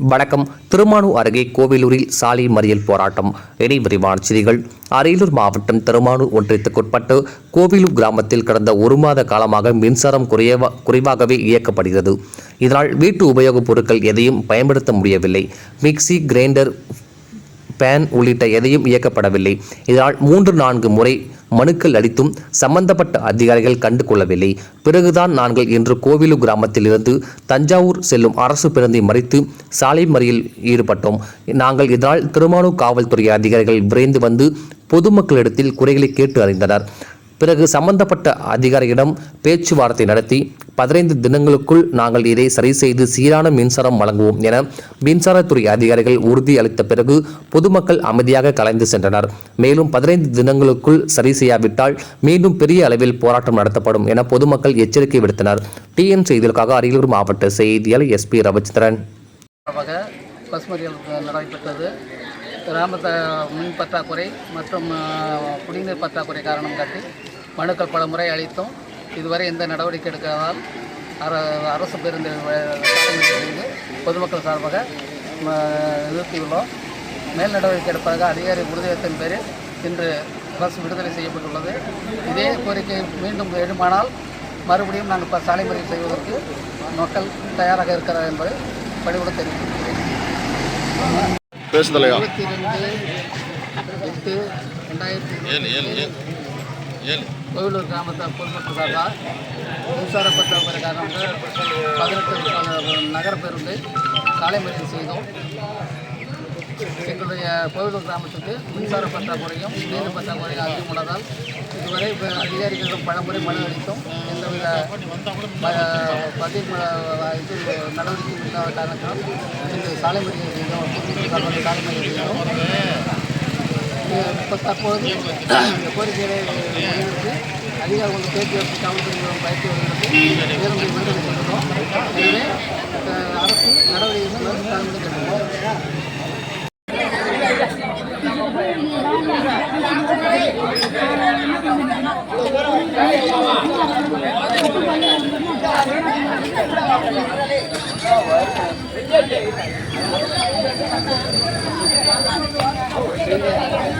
வணக்கம். திருமானூர் அருகே கோவிலூரில் சாலை மறியல் போராட்டம். இனி விரிவான செய்திகள். அரியலூர் மாவட்டம் திருமானூர் ஒன்றியத்துக்குட்பட்டு கோவிலூர் கிராமத்தில் கடந்த ஒரு மாத காலமாக மின்சாரம் குறைவா குறைவாகவே இயக்கப்படுகிறது. இதனால் வீட்டு உபயோகப் பொருட்கள் எதையும் பயன்படுத்த முடியவில்லை. மிக்சி கிரைண்டர் பேன் உள்ளிட்ட எதையும் இயக்கப்படவில்லை. இதனால் மூன்று நான்கு முறை மனுக்கள் அளித்தும் சம்பந்தப்பட்ட அதிகாரிகள் கண்டு கொள்ளவில்லை பிறகுதான் நாங்கள் இன்று கோவிலு கிராமத்திலிருந்து தஞ்சாவூர் செல்லும் அரசு பேருந்தை மறித்து சாலை மறியல் ஈடுபட்டோம். நாங்கள் இதனால் திருமானூர் காவல்துறை அதிகாரிகள் விரைந்து வந்து பொதுமக்களிடத்தில் குறைகளை கேட்டு அறிந்தனர். பிறகு சம்பந்தப்பட்ட அதிகாரியிடம் பேச்சுவார்த்தை நடத்தி பதினைந்து தினங்களுக்குள் நாங்கள் இதை சரி செய்து சீரான மின்சாரம் வழங்குவோம் என மின்சாரத்துறை அதிகாரிகள் உறுதி அளித்த பிறகு பொதுமக்கள் அமைதியாக கலைந்து சென்றனர். மேலும் பதினைந்து தினங்களுக்குள் சரி செய்யாவிட்டால் மீண்டும் பெரிய அளவில் போராட்டம் நடத்தப்படும் என பொதுமக்கள் எச்சரிக்கை விடுத்தனர். டிஎன் செய்திகளுக்காக அரியலூர் மாவட்ட செய்தியாளர் எஸ்பி ரவிச்சந்திரன். நடைபெற்றது. கிராமத்த மின் பற்றாக்குறை மற்றும் குடிநீர் பற்றாக்குறை காரணம் காட்டி மனுக்கள் பல முறை அளித்தோம். இதுவரை எந்த நடவடிக்கை எடுக்காதால் அர அரசு பேருந்து பொதுமக்கள் சார்பாக நிறுத்தியுள்ளோம். மேல் நடவடிக்கை எடுப்பதாக அதிகாரி உறுதியத்தின் பேரில் இன்று பஸ் விடுதலை செய்யப்பட்டுள்ளது. இதே கோரிக்கை மீண்டும் எழுமானால் மறுபடியும் நாங்கள் சாலை மறியல் செய்வதற்கு மக்கள் தயாராக இருக்கிறார் என்பதை பணிவுடன் தெரிவித்துள்ளேன் இருபத்தி ரெண்டு எட்டு ரெண்டாயிரத்தி கோவிலூர் கிராமத்தை பொதுமக்கள் சார்பாக மின்சார பற்றாக்குறை காரணமாக பதினெட்டு நகர பேருந்து மறியல் செய்தோம். எங்களுடைய கோவிலூர் கிராமத்துக்கு மின்சார பற்றாக்குறையும் நீர் பற்றாக்குறையும் அதிகம் உள்ளதால் இதுவரை அதிகாரிகளிடம் பலமுறை மனு அளித்தும் எந்தவித ப- இது நடவடிக்கை இல்லாத காரணத்தால் இந்த சாலை மறியல் சாலை மறியல் இப்போ தற்போது இந்த கோரிக்கைகளை முன்னிறுத்தி அதிகாரிகள் பேச்சுவார்த்தை காவல்துறை பயிற்சி வருகிறது பேருந்து விடுதலை செய்கிறோம் எனவே அரசு நடவடிக்கைகள் தலைமுறை கேட்டுக்கிறோம்